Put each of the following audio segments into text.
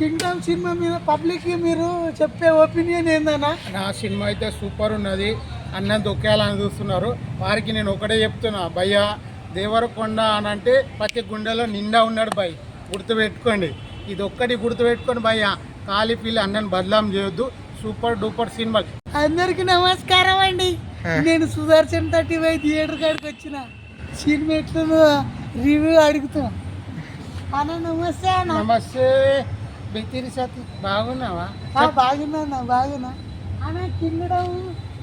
Kingdom cinema మీద public మీరు చెప్పే ఒపీనియన్ ఏందన్నా? నా సినిమా అయితే సూపర్ ఉన్నది. అన్నం దొక్కేయాలని చూస్తున్నారు. వారికి నేను ఒకటే చెప్తున్నా భయ్య దేవరకొండ అని అంటే ప్రతి గుండెలో నిండా ఉన్నాడు భయ్. గుర్తుపెట్టుకోండి. ఇది ఒక్కటి గుర్తుపెట్టుకోండి భయ్య. కాలి పిల్లి అన్నని బదలాం చేయొద్దు. Super duper cinema. అందరికి నమస్కారం అండి. నేను సుదర్శన్ థర్టీ ఫైవ్ థియేటర్ కాడికి వచ్చిన. సినిమా ఎట్లుందో రివ్యూ అడుగుతా. అన్న నమస్తే నమస్తే. బెత్తిరి సతీ బాగున్నావా బాగున్నా బాగున్నా. అన్న కింగడం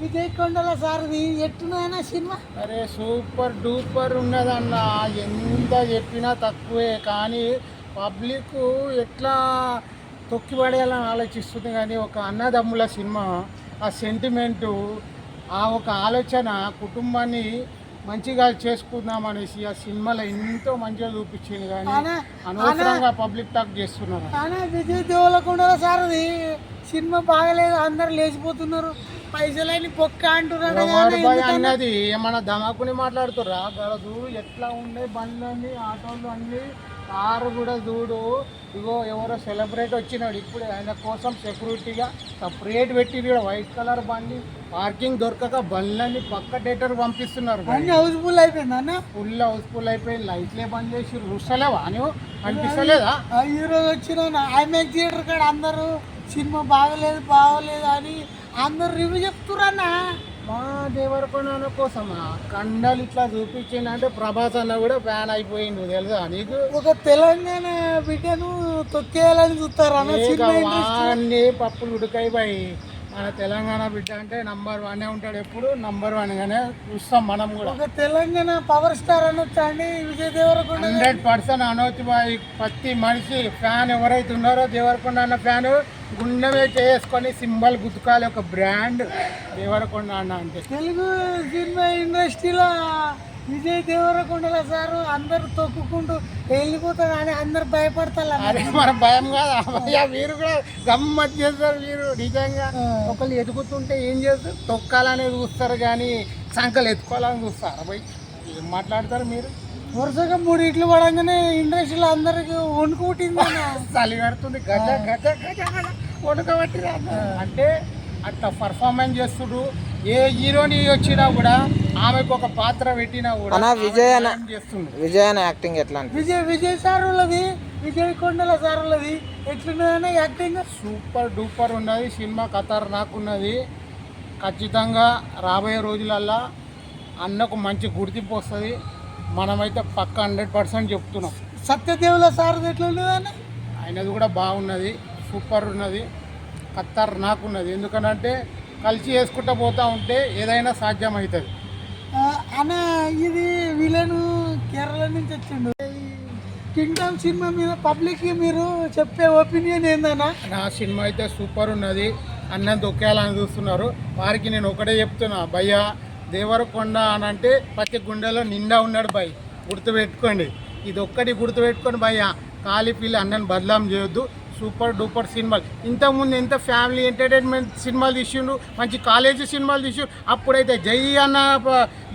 విజయ్ కొండల సార్ది. ఎట్టున్నా సినిమా? అరే సూపర్ డూపర్ ఉన్నదన్న. ఎంత చెప్పినా తక్కువే. కానీ పబ్లిక్ ఎట్లా తొక్కిపడేయాలని ఆలోచిస్తుంది కానీ ఒక అన్నదమ్ముల సినిమా. ఆ సెంటిమెంటు ఆ ఒక ఆలోచన కుటుంబాన్ని మంచిగా చేసుకుందాం అనేసి ఆ సినిమాలో ఎంతో మంచిగా చూపించింది కానీ అన్న, అనవసరంగా పబ్లిక్ టాక్ చేస్తున్నారు. కానీ విజయ్ దేవరకొండల సార్ది సినిమా బాగలేదు అందరు లేచిపోతున్నారు. పైసలని పొక్క అంటున్నాడు ఎందుకన్నా? అన్నది? ఏమన్నా దమాకుని మాట్లాడుతుర్రా? గడ చూడు ఎట్లా ఉండే బండ్లన్నీ ఆటోలు అన్నీ కారు కూడా చూడు. ఇగో ఎవరో సెలబ్రేట్ వచ్చినాడు. ఇప్పుడే ఆయన కోసం సెక్యూరిటీగా సపరేట్ పెట్టి వైట్ కలర్ బండి పార్కింగ్ దొరకక బండ్లన్నీ పక్క థియేటర్ పంపిస్తున్నారు. అన్ని హౌస్ఫుల్ అయిపోయింది అన్న. ఫుల్ హౌస్ఫుల్ అయిపోయి లైట్లే బంద్ చేసి రుస్తలేవా నువ్వు అనిపిస్తలేదా? ఆ ఈరోజు వచ్చిన ఐమాక్స్ థియేటర్ కాడ అందరూ సినిమా బాగలేదు బాగోలేదు అని అందరు రివ్యూ చెప్తురన్న మా దేవరకొండ కోసమా? కండలు ఇట్లా చూపించిందంటే ప్రభాస్ అన్న కూడా ఫ్యాన్ అయిపోయిండు తెలుసా నీకు? ఒక తెలంగాణ బిడ్డను తొక్కేయాలని చూస్తారు? అన్న పప్పులు ఉడికైపోయి మన తెలంగాణ బిడ్డ అంటే నంబర్ వన్ ఉంటాడు ఎప్పుడు? నంబర్ వన్ గానే చూస్తాం మనం కూడా. ఒక తెలంగాణ పవర్ స్టార్ అనొచ్చా అండి విజయ్ దేవరకొండ హండ్రెడ్ పర్సెంట్ అనొచ్చు బాయ్. ప్రతి మనిషి ఫ్యాన్ ఎవరైతే ఉన్నారో దేవరకొండ అన్న ఫ్యాన్ గుండె మీద చేసుకొని సింబల్ గుర్తుకాలి ఒక బ్రాండ్. దేవరకొండ అన్న అంటే. తెలుగు సినిమా ఇండస్ట్రీలో విజయ్ దేవరకొండల సారు అందరు తొక్కుకుంటూ వెళ్ళిపోతారు అని అందరు భయపడతారు. అరే మన భయం కాదు. మీరు కూడా గమ్మత్ చేస్తారు మీరు నిజంగా ఒకళ్ళు ఎదుగుతుంటే ఏం చేస్తారు? తొక్కాలనే చూస్తారు కానీ సంకలు ఎత్తుకోవాలని చూస్తారు. అబ్బాయి ఏం మాట్లాడతారు మీరు? వరుసగా మూడు ఇట్లు పడంగానే ఇండస్ట్రీలో అందరికి వణుకు పుట్టింది. చలి కడుతుంది గజ గజ గజ గజ. వణుకబట్టి అంటే అట్లా పర్ఫార్మెన్స్ చేస్తుడు ఏ హీరోని వచ్చినా కూడా ఆమెకు ఒక పాత్ర పెట్టినా కూడా అన్న, విజయ్ చేస్తుంది? విజయ్ అనే యాక్టింగ్ ఎట్లా విజయ్ విజయ్ సార్ ఉన్నది విజయ్ కొండల సార్ ఉన్నది ఎట్లున్నదన్న యాక్టింగ్ సూపర్ డూపర్ ఉన్నది సినిమా ఖతర్నాక్ ఉన్నది ఖచ్చితంగా రాబోయే రోజులల్లా అన్నకు మంచి గుర్తింపు వస్తుంది. మనమైతే పక్క హండ్రెడ్ పర్సెంట్ చెప్తున్నాం. సత్యదేవుల సార్ ఎట్లున్నదన్న ఆయనది కూడా బాగున్నది సూపర్ ఉన్నది ఖతర్నాక్ ఉన్నది ఎందుకనంటే కలిసి వేసుకుంటూ పోతూ ఉంటే ఏదైనా సాధ్యమవుతుంది ఆ, అన్న ఇది విలన్ కేరళ నుంచి వచ్చిండు. కింగ్డమ్ సినిమా మీద పబ్లిక్ మీరు చెప్పే ఒపీనియన్ ఏందన్నా? నా సినిమా అయితే సూపర్ ఉన్నది. అన్నం దొక్కేయాలని చూస్తున్నారు. వారికి నేను ఒకటే చెప్తున్నా భయ్య దేవరకొండ అని అంటే ప్రతి గుండెలో నిండా ఉన్నాడు భయ్ గుర్తుపెట్టుకోండి. ఇది ఒక్కటి గుర్తుపెట్టుకోండి భయ్య కాలి పిల్లి అన్నని బదలాం చేయొద్దు. సూపర్ డూపర్ సినిమాలు. ఇంతకుముందు ఎంత ఫ్యామిలీ ఎంటర్టైన్మెంట్ సినిమాలు తీసిండు మంచి కాలేజీ సినిమాలు తీసిండు అప్పుడైతే జై అన్న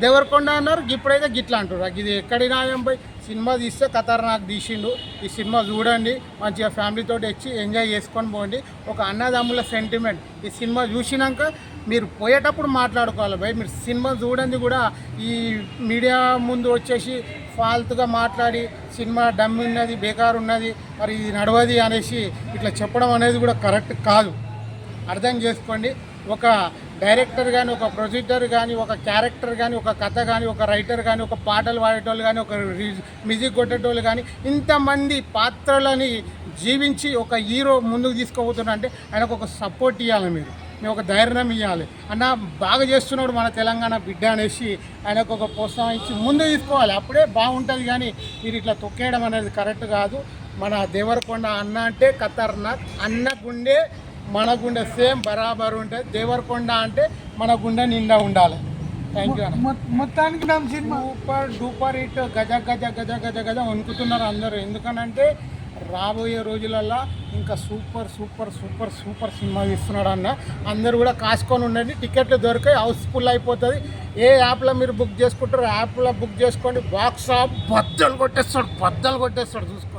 దేవరకొండ అన్నారు ఇప్పుడైతే గిట్లా అంటారు ఇది ఎక్కడి న్యాయం పోయి సినిమా తీస్తే ఖతర్నాక్ తీసిండు. ఈ సినిమా చూడండి మంచిగా ఫ్యామిలీతో వచ్చి ఎంజాయ్ చేసుకొని పోండి. ఒక అన్నదమ్ముల సెంటిమెంట్ ఈ సినిమా చూసినాక మీరు పోయేటప్పుడు మాట్లాడుకోవాలి భయ్. మీరు సినిమా చూడండి కూడా ఈ మీడియా ముందు వచ్చేసి ఫాల్తుగా మాట్లాడి సినిమా డమ్ ఉన్నది బేకార్ ఉన్నది మరి ఇది నడవది అనేసి ఇట్లా చెప్పడం అనేది కూడా కరెక్ట్ కాదు. అర్థం చేసుకోండి. ఒక డైరెక్టర్ కానీ ఒక ప్రొడ్యూసర్ కానీ ఒక క్యారెక్టర్ కానీ ఒక కథ కానీ ఒక రైటర్ కానీ ఒక పాటలు పాడేటోళ్ళు కానీ ఒక మ్యూజిక్ కొట్టేటోళ్ళు కానీ ఇంతమంది పాత్రలని జీవించి ఒక హీరో ముందుకు తీసుకుపోతున్నా అంటే ఆయనకు ఒక సపోర్ట్ ఇవ్వాలి మీరు. మేము ఒక ధైర్యం ఇవ్వాలి అన్న బాగా చేస్తున్నాడు మన తెలంగాణ బిడ్డ అనేసి ఆయనకు ఒక ప్రోత్సాహం ఇచ్చి ముందు తీసుకోవాలి. అప్పుడే బాగుంటుంది కానీ మీరు ఇట్లా తొక్కేయడం అనేది కరెక్ట్ కాదు. మన దేవరకొండ అన్న అంటే ఖతర్నాక్ అన్న గుండె మన గుండె సేమ్ బరాబర్ ఉంటుంది దేవరకొండ అంటే మన గుండె నిండా ఉండాలి. థ్యాంక్ యూ మొత్తానికి నా సినిమా సూపర్ డూపర్ హిట్ గజ గజ గజ గజ గజ వణుకుతున్నారు అందరూ. ఎందుకనంటే రాబోయే రోజులల్లో ఇంకా super super super super cinema తీస్తున్నాడు అన్న. అందరూ కూడా కాసుకొని ఉండండి. టికెట్లు దొరికాయి హౌస్ఫుల్ అయిపోతుంది. ఏ యాప్లో మీరు బుక్ చేసుకుంటారో యాప్లో బుక్ చేసుకోండి. బాక్స్ ఆఫ్ బద్దలు కొట్టేస్తాడు బద్దలు కొట్టేస్తాడు. చూసుకోండి